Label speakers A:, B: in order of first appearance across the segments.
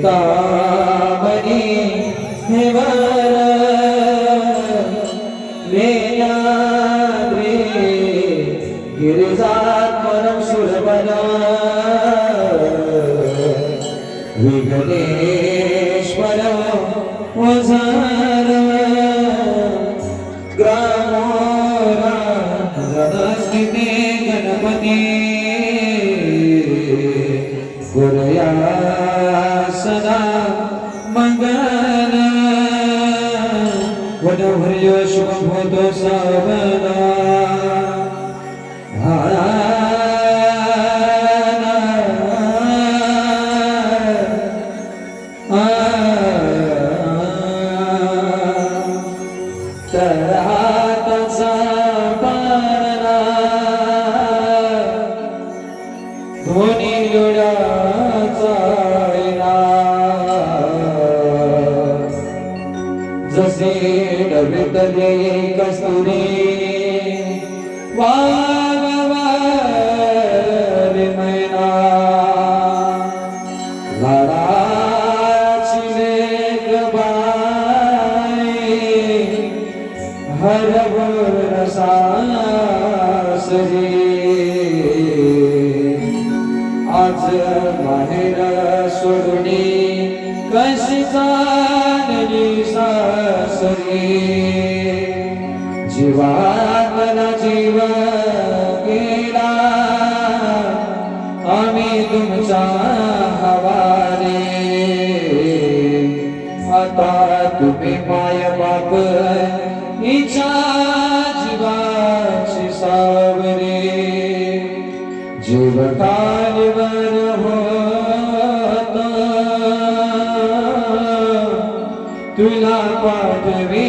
A: चिंतामणी निवार लीलाद्री गिरिजात्मनं सुरवरा विघ्नेश्वर वडभर्य शुभभूतो सावना जसे डबितले कस्तुरी वागवारे मैना. लाडाची लेक बाई हरभर आज बाहेर सोडणी जीवातला जीव गेला. आम्ही तुमचा हवारे आता तुम्ही माय बाप इच्छा जीवाची सावरे जीव कालवर होत. तुला पाठवी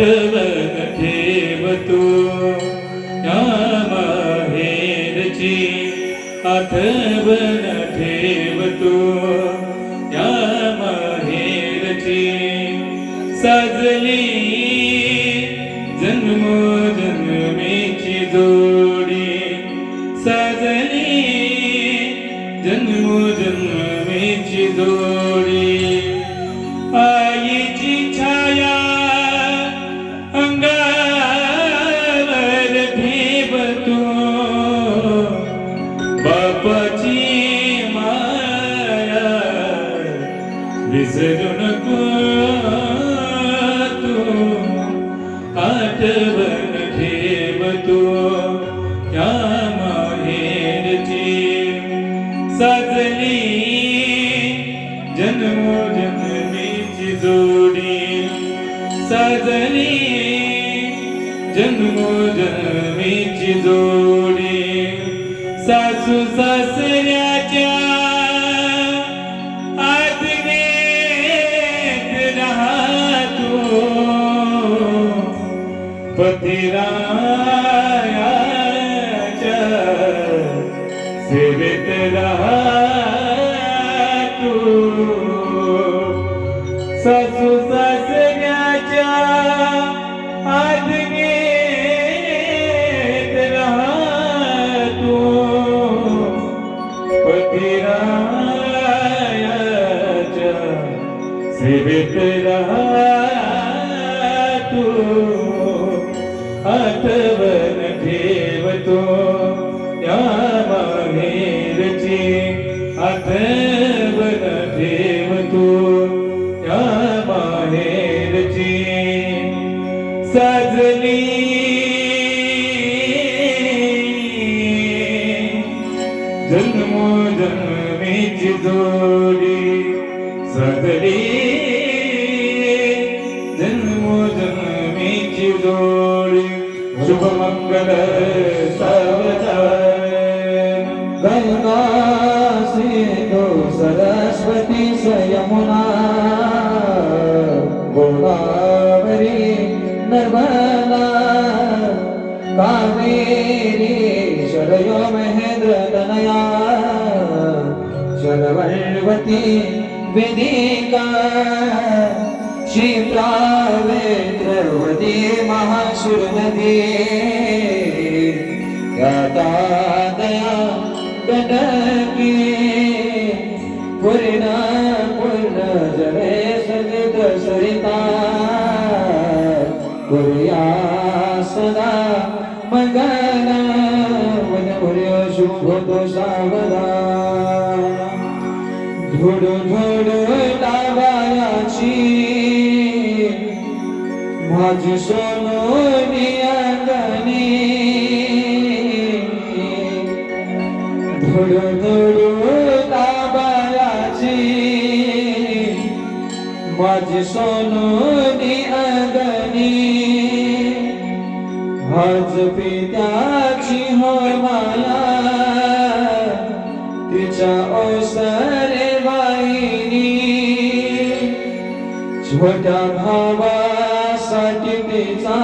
B: आठवण ठेव तू या माहेरची आठवण ठेव तू या माहेरची सजली जोडी सासू सासऱ्याच्या आज्ञेत राहा पतिरायाच्या सेवेत राहतो. सेवेत तू आठवण ठेवतो या माहेरची आठवण ठेवतो या माहेरची साजली जन्मो जन्मीची जोडी.
A: तो सरस्वती स यमुना गोदावरी नर्मदा कावेरी शरयो तनया। शरवर्वती वेदिका। क्षिप्रावेत्रवती महासुर नदी दया गणकी पुरिणा पूर्ण जले सजित सरिता। पुर्या सदा मंगल मन पुर्य शुभ तो सावधान धुड धुड माझी सोनोनी अंगणी. धुड धुड लावायाची माझी सोनोनी अंगणी. आज पित्याची होय माया तिच्या ओसरे वाहिनी छोट्या साठी तिचा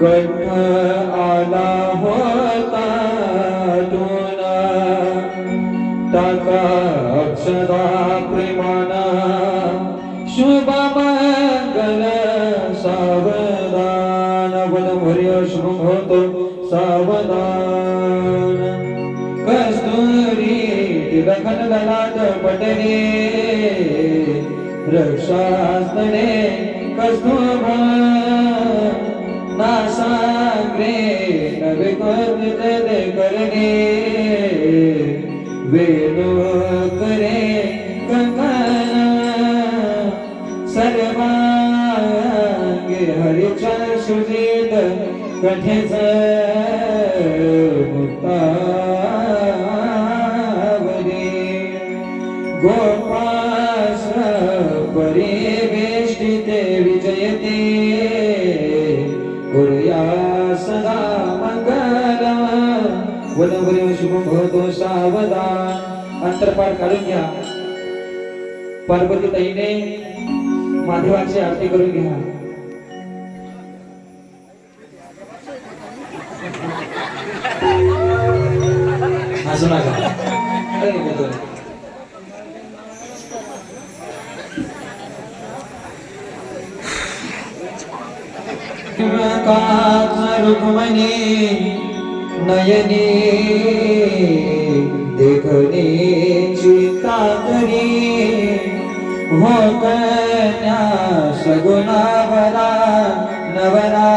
A: कंठ आला होता टोना टाका अक्षरा प्रेमाना शुभ मंगल सावधान. बलभर्य शुभ होतो सावधान. कस्तुरी लखन दलात पटले रक्षास्तने कस्तुभा नाशाग्रे नवे कर्ते करणे वेणू करे कंकण सर्वांगे हरिचर सुजित कठेच मुक्तावरी गोपास वनवरी शुभ भवतो सावधान. अंतरपाठ काढून घ्या. पार्वती ताईने माधवाची आरती करून घ्या. हसू नका अरे रुक्मणी नयनी देखणे चिंता करी हो कन्या सगुणावरा नवरा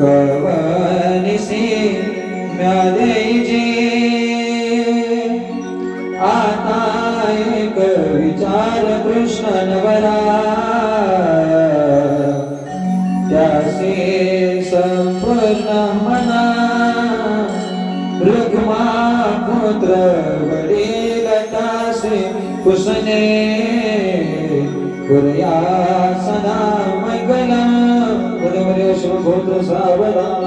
A: कवनिसी म्यादेजी आता एक विचार कृष्ण नवरा गुरया सदा मंगल बरोबर शुभ सावधान